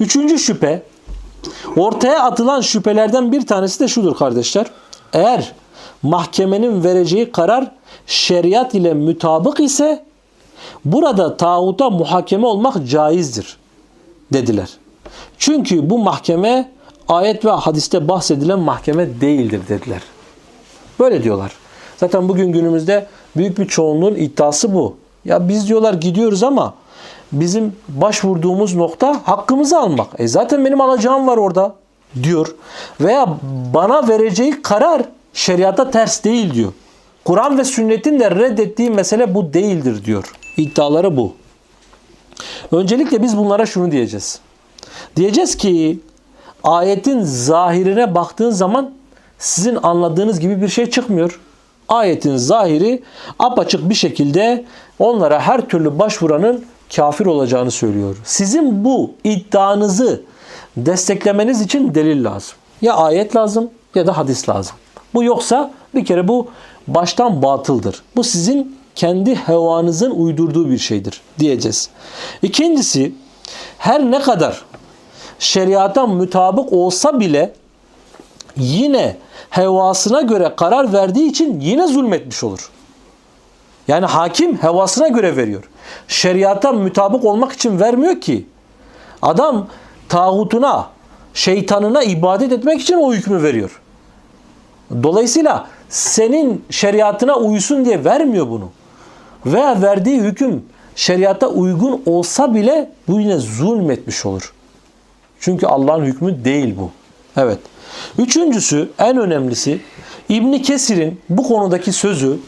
Üçüncü şüphe, ortaya atılan şüphelerden bir tanesi de şudur kardeşler. Eğer mahkemenin vereceği karar şeriat ile mütabık ise burada tağuta muhakeme olmak caizdir dediler. Çünkü bu mahkeme ayet ve hadiste bahsedilen mahkeme değildir dediler. Böyle diyorlar. Zaten bugün günümüzde büyük bir çoğunluğun iddiası bu. Ya biz diyorlar gidiyoruz ama bizim başvurduğumuz nokta hakkımızı almak. E zaten benim alacağım var orada diyor. Veya bana vereceği karar şeriata ters değil diyor. Kur'an ve sünnetin de reddettiği mesele bu değildir diyor. İddiaları bu. Öncelikle biz bunlara şunu diyeceğiz. Diyeceğiz ki ayetin zahirine baktığın zaman sizin anladığınız gibi bir şey çıkmıyor. Ayetin zahiri apaçık bir şekilde onlara her türlü başvuranın kafir olacağını söylüyor. Sizin bu iddianızı desteklemeniz için delil lazım. Ya ayet lazım ya da hadis lazım. Bu yoksa bir kere bu baştan batıldır. Bu sizin kendi hevanızın uydurduğu bir şeydir diyeceğiz. İkincisi her ne kadar şeriata mutabık olsa bile yine hevasına göre karar verdiği için yine zulmetmiş olur. Yani hakim hevasına göre veriyor. Şeriata mutabık olmak için vermiyor ki. Adam tağutuna, şeytanına ibadet etmek için o hükmü veriyor. Dolayısıyla senin şeriatına uysun diye vermiyor bunu. Veya verdiği hüküm şeriata uygun olsa bile bu yine zulmetmiş olur. Çünkü Allah'ın hükmü değil bu. Evet. Üçüncüsü en önemlisi İbni Kesir'in bu konudaki sözü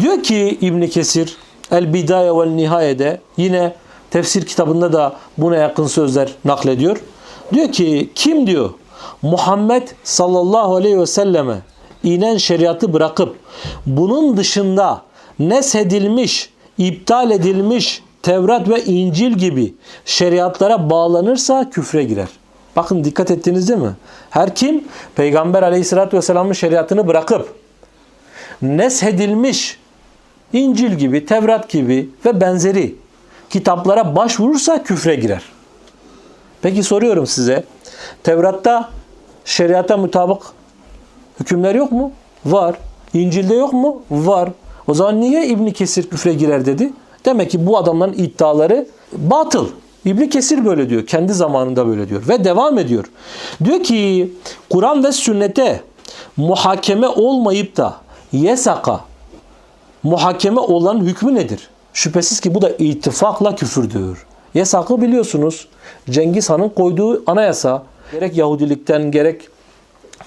diyor ki İbni Kesir El Bidaye ve Nihaye'de yine tefsir kitabında da buna yakın sözler naklediyor. Diyor ki kim diyor Muhammed sallallahu aleyhi ve selleme inen şeriatı bırakıp bunun dışında neshedilmiş, iptal edilmiş Tevrat ve İncil gibi şeriatlara bağlanırsa küfre girer. Bakın dikkat ettiniz değil mi? Her kim Peygamber aleyhissalatü vesselamın şeriatını bırakıp neshedilmiş İncil gibi, Tevrat gibi ve benzeri kitaplara başvurursa küfre girer. Peki soruyorum size. Tevrat'ta şeriata mutabık hükümler yok mu? Var. İncil'de yok mu? Var. O zaman niye İbn Kesir küfre girer dedi? Demek ki bu adamların iddiaları batıl. İbn Kesir böyle diyor. Kendi zamanında böyle diyor. Ve devam ediyor. Diyor ki Kur'an ve sünnete muhakeme olmayıp da yesaka muhakeme olan hükmü nedir? Şüphesiz ki bu da ittifakla küfürdür. Yesakı biliyorsunuz. Cengiz Han'ın koyduğu anayasa gerek Yahudilikten gerek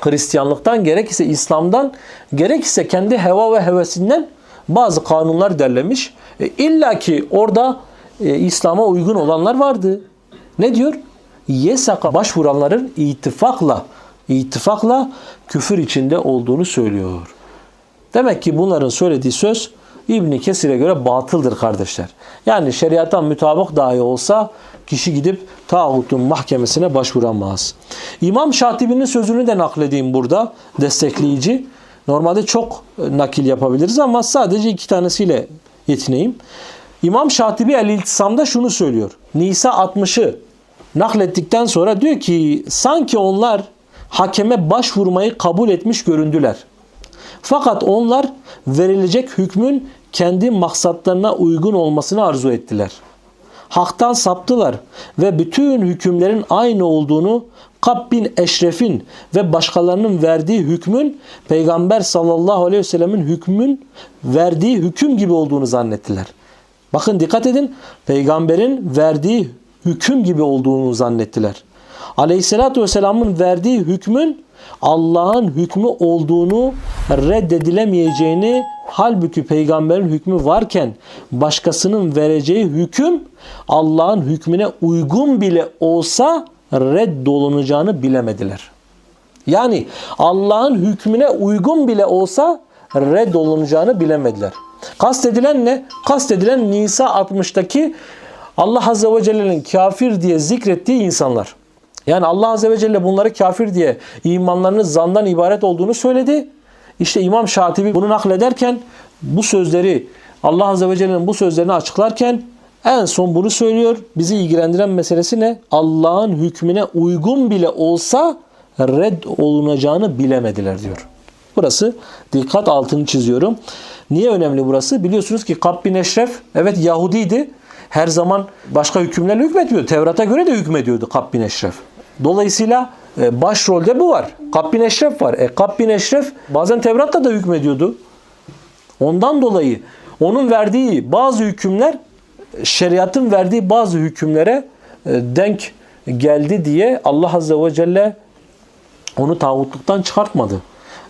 Hristiyanlıktan gerek ise İslam'dan gerek ise kendi heva ve hevesinden bazı kanunlar derlemiş. E, İlla ki orada e, İslam'a uygun olanlar vardı. Ne diyor? Yesaka başvuranların ittifakla ittifakla küfür içinde olduğunu söylüyor. Demek ki bunların söylediği söz İbni Kesir'e göre batıldır kardeşler. Yani şeriata mütabık dahi olsa kişi gidip tağutun mahkemesine başvuramaz. İmam Şatibi'nin sözünü de nakledeyim burada destekleyici. Normalde çok nakil yapabiliriz ama sadece iki tanesiyle yetineyim. İmam Şatibi El-İltisam'da şunu söylüyor. Nisa 60'ı naklettikten sonra diyor ki sanki onlar hakeme başvurmayı kabul etmiş göründüler. Fakat onlar verilecek hükmün kendi maksatlarına uygun olmasını arzu ettiler. Hak'tan saptılar ve bütün hükümlerin aynı olduğunu Kab bin Eşref'in ve başkalarının verdiği hükmün Peygamber sallallahu aleyhi ve sellemin hükmün verdiği hüküm gibi olduğunu zannettiler. Bakın dikkat edin peygamberin verdiği hüküm gibi olduğunu zannettiler. Aleyhissalatü vesselamın verdiği hükmün Allah'ın hükmü olduğunu reddedilemeyeceğini halbuki peygamberin hükmü varken başkasının vereceği hüküm Allah'ın hükmüne uygun bile olsa reddolunacağını bilemediler. Yani Allah'ın hükmüne uygun bile olsa reddolunacağını bilemediler. Kastedilen ne? Kastedilen Nisa 60'taki Allah Azze ve Celle'nin kafir diye zikrettiği insanlar. Yani Allah Azze ve Celle bunları kafir diye imanlarının zandan ibaret olduğunu söyledi. İşte İmam Şatibi bunu naklederken bu sözleri Allah Azze ve Celle'nin bu sözlerini açıklarken en son bunu söylüyor. Bizi ilgilendiren meselesi ne? Allah'ın hükmüne uygun bile olsa red olunacağını bilemediler diyor. Burası dikkat altını çiziyorum. Niye önemli burası? Biliyorsunuz ki Kab bin Eşref evet Yahudiydi. Her zaman başka hükümlerle hükmetmiyordu. Tevrat'a göre de hükmediyordu Kab bin Eşref. Dolayısıyla e, başrolde bu var. Kab bin Eşref var. E, Kab bin Eşref bazen Tevrat'ta da hükmediyordu. Ondan dolayı onun verdiği bazı hükümler şeriatın verdiği bazı hükümlere e, denk geldi diye Allah Azze ve Celle onu tağutluktan çıkartmadı.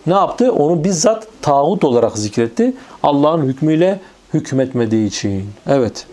Ne yaptı? Onu bizzat tağut olarak zikretti. Allah'ın hükmüyle hükmetmediği için. Evet.